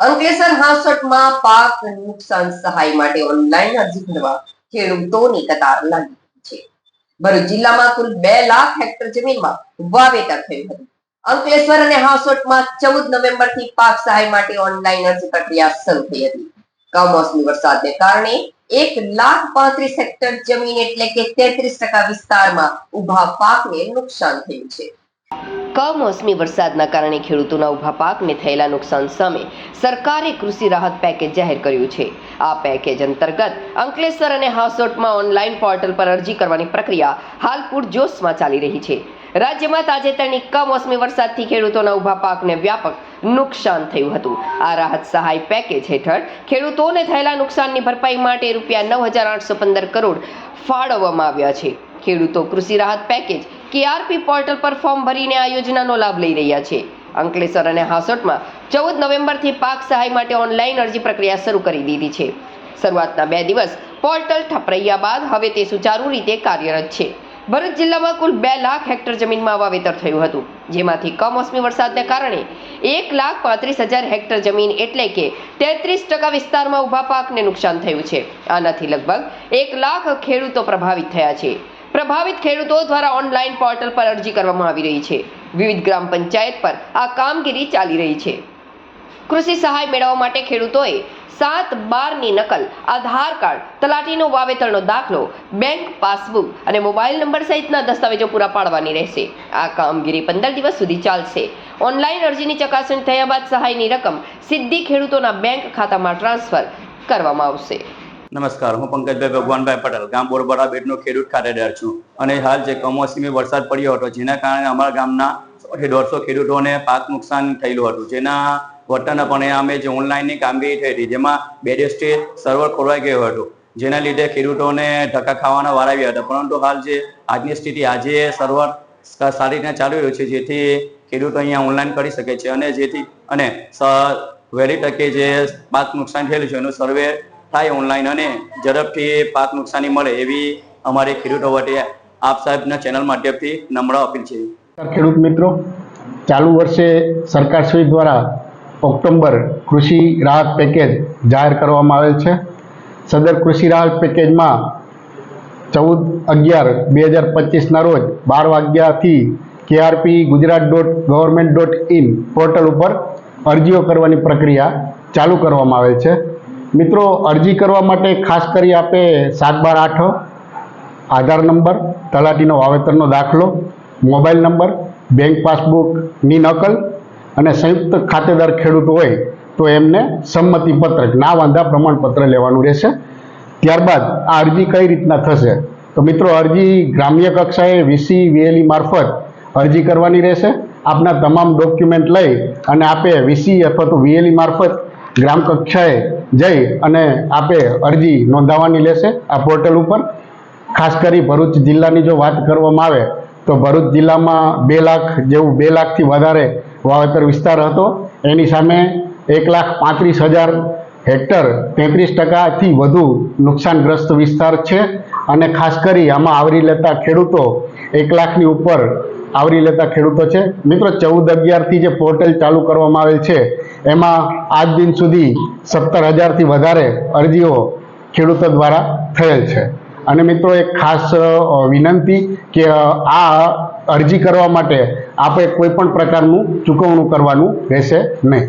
અંકલેશ્વર હાંસોટમાં પાક નુકસાન સહાય માટે ઓનલાઈન અરજી ભરવા ખેડૂતોની કતાર લાગી છે. ભરૂચ જિલ્લામાં કુલ બે લાખ હેક્ટર જમીનમાં વાવેતર થયું હતું. અંકલેશ્વર અને હાંસોટમાં ચૌદ નવેમ્બરથી પાક સહાય માટે ઓનલાઈન અરજી પ્રક્રિયા શરૂ થઈ હતી. કમોસમી વરસાદને કારણે એક લાખ પાંત્રીસ હેક્ટર જમીન એટલે કે તેત્રીસ ટકા વિસ્તારમાં ઊભા પાકને નુકસાન થયું છે. કમોસમી વરસાદના કારણે ખેડૂતોના ઊભા પાકને થયેલા નુકસાન સામે સરકારે કૃષિ રાહત પેકેજ જાહેર કર્યું છે. આ પેકેજ અંતર્ગત અંકલેશ્વર અને હાસોટમાં ઓનલાઈન પોર્ટલ પર અરજી કરવાની પ્રક્રિયા હાલ પૂરજોશમાં ચાલી રહી છે. રાજ્યમાં તાજેતરની કમોસમી વરસાદથી ખેડૂતોના ઊભા પાકને વ્યાપક નુકસાન થયું હતું. આ રાહત સહાય પેકેજ હેઠળ ખેડૂતોને થયેલા નુકસાનની ભરપાઈ માટે રૂપિયા નવ હજાર આઠસો પંદર કરોડ ફાળવવામાં આવ્યા છે. ખેડૂતો કૃષિ રાહત પેકેજ કેઆરપી પોર્ટલ પર ફોર્મ ભરીને આ યોજનાનો લાભ લઈ રહ્યા છે. અંકલેશ્વર અને હાસોટમાં ચૌદ નવેમ્બરથી પાક સહાય માટે ઓનલાઈન અરજી પ્રક્રિયા શરૂ કરી દીધી છે. શરૂઆતના બે દિવસ પોર્ટલ ઠપ બાદ હવે તે સુચારુ રીતે કાર્યરત છે. ભરૂચ જિલ્લામાં કુલ બે લાખ હેક્ટર જમીનમાં વાવેતર થયું હતું, જેમાંથી કમોસમી વરસાદને કારણે એક લાખ પાંત્રીસ હજાર હેક્ટર જમીન એટલે કે તેત્રીસ ટકા વિસ્તારમાં ઊભા પાકને નુકસાન થયું છે. આનાથી લગભગ એક લાખ ખેડૂતો પ્રભાવિત થયા છે. પ્રભાવિત ખેડૂતો દ્વારા ઓનલાઈન પોર્ટલ પર અરજી કરવામાં આવી રહી છે. વિવિધ ગ્રામ પંચાયત પર આ કામગીરી ચાલી રહી છે. કૃષિ સહાય મેળવવા માટે ખેડૂતોએ સાત બારની નકલ, આધાર કાર્ડ, તલાટીનો વાવેતરનો દાખલો, બેંક પાસબુક અને મોબાઈલ નંબર સહિતના દસ્તાવેજો પૂરા પાડવાની રહેશે. આ કામગીરી પંદર દિવસ સુધી ચાલશે. ઓનલાઈન અરજીની ચકાસણી થયા બાદ સહાયની રકમ સીધી ખેડૂતોના બેંક ખાતામાં ટ્રાન્સફર કરવામાં આવશે. નમસ્કાર, હું પંકજભાઈ ભગવાનભાઈ પટેલ, ગામ બોરબરા બેટનો ખેડૂત ખાતેદાર છું. અને હાલ જે કમોસમી વરસાદ પડ્યો હતો, જેના કારણે અમારા ગામના દોઢસો ખેડૂતોને પાક નુકસાન થયેલું હતું. જેના વર્તનપણે પરિણામે જે ઓનલાઈનની કામગીરી થઈ હતી, જેમાં બે દિવસથી સર્વર ખોરવાઈ ગયું હતું. જેના લીધે ખેડૂતોને ધક્કા ખાવાના વાર આવ્યા હતા. પરંતુ હાલ જે આજની સ્થિતિ, આજે સર્વર સારી રીતે ચાલી રહ્યું છે, જેથી ખેડૂતો અહીંયા ઓનલાઈન કરી શકે છે. અને જેથી, અને વહેલી તકે જે પાક નુકસાન થયેલું છે, એનું સર્વે થાય ઓનલાઈન અને ઝડપથી પાક નુકસાની મળે એવી અમારી ખેડૂતો વટે આપ સાહેબના ચેનલ માધ્યમથી નમ્ર અપીલ છે. ખેડૂત મિત્રો. ચાલુ વર્ષે સરકારશ્રી દ્વારા ઓક્ટોબર કૃષિ રાહત પેકેજ જાહેર કરવામાં આવેલ છે. સદર કૃષિ રાહત પેકેજમાં ચૌદ અગિયાર બે હજાર પચીસના રોજ બાર વાગ્યાથી KRP Gujarat dot government dot in portal ઉપર અરજીઓ કરવાની પ્રક્રિયા ચાલુ કરવામાં આવેલ છે. મિત્રો, અરજી કરવા માટે ખાસ કરી આપે સાત બાર આઠ, આધાર નંબર, તલાટીનો વાવેતરનો દાખલો, મોબાઈલ નંબર, બેંક પાસબુકની નકલ અને સંયુક્ત ખાતેદાર ખેડૂત હોય તો એમને સંમતિ પત્રક ના વાંધા પ્રમાણપત્ર લેવાનું રહેશે. ત્યારબાદ આ અરજી કઈ રીતના થશે? તો મિત્રો, અરજી ગ્રામ્ય કક્ષાએ વીસી વીએલઈ મારફત અરજી કરવાની રહેશે. આપના તમામ ડોક્યુમેન્ટ લઈ અને આપે વીસી અથવા તો વીએલઈ મારફત ગ્રામ કક્ષાએ જઈ અને આપે અરજી નોંધાવવાની લેશે આ પોર્ટલ ઉપર. ખાસ કરી ભરૂચ જિલ્લાની જો વાત કરવામાં આવે, તો ભરૂચ જિલ્લામાં બે લાખ જેવું બે લાખથી વધારે વાવેતર વિસ્તાર હતો. એની સામે એક લાખ પાંત્રીસ હજાર હેક્ટર તેત્રીસ ટકાથી વધુ નુકસાનગ્રસ્ત વિસ્તાર છે. અને ખાસ કરી આમાં આવરી લેતા ખેડૂતો એક લાખની ઉપર આવરી લેતા ખેડૂતો છે. મિત્રો, ચૌદ અગિયારથી જે પોર્ટલ ચાલુ કરવામાં આવેલ છે, એમાં આજ દિન સુધી સત્તર હજારથી વધારે અરજીઓ ખેડૂતો દ્વારા થયેલ છે. અને મિત્રો, એક ખાસ વિનંતી કે આ અરજી કરવા માટે આપણે કોઈ પણ પ્રકારનું ચૂકવણું કરવાનું રહેશે નહીં.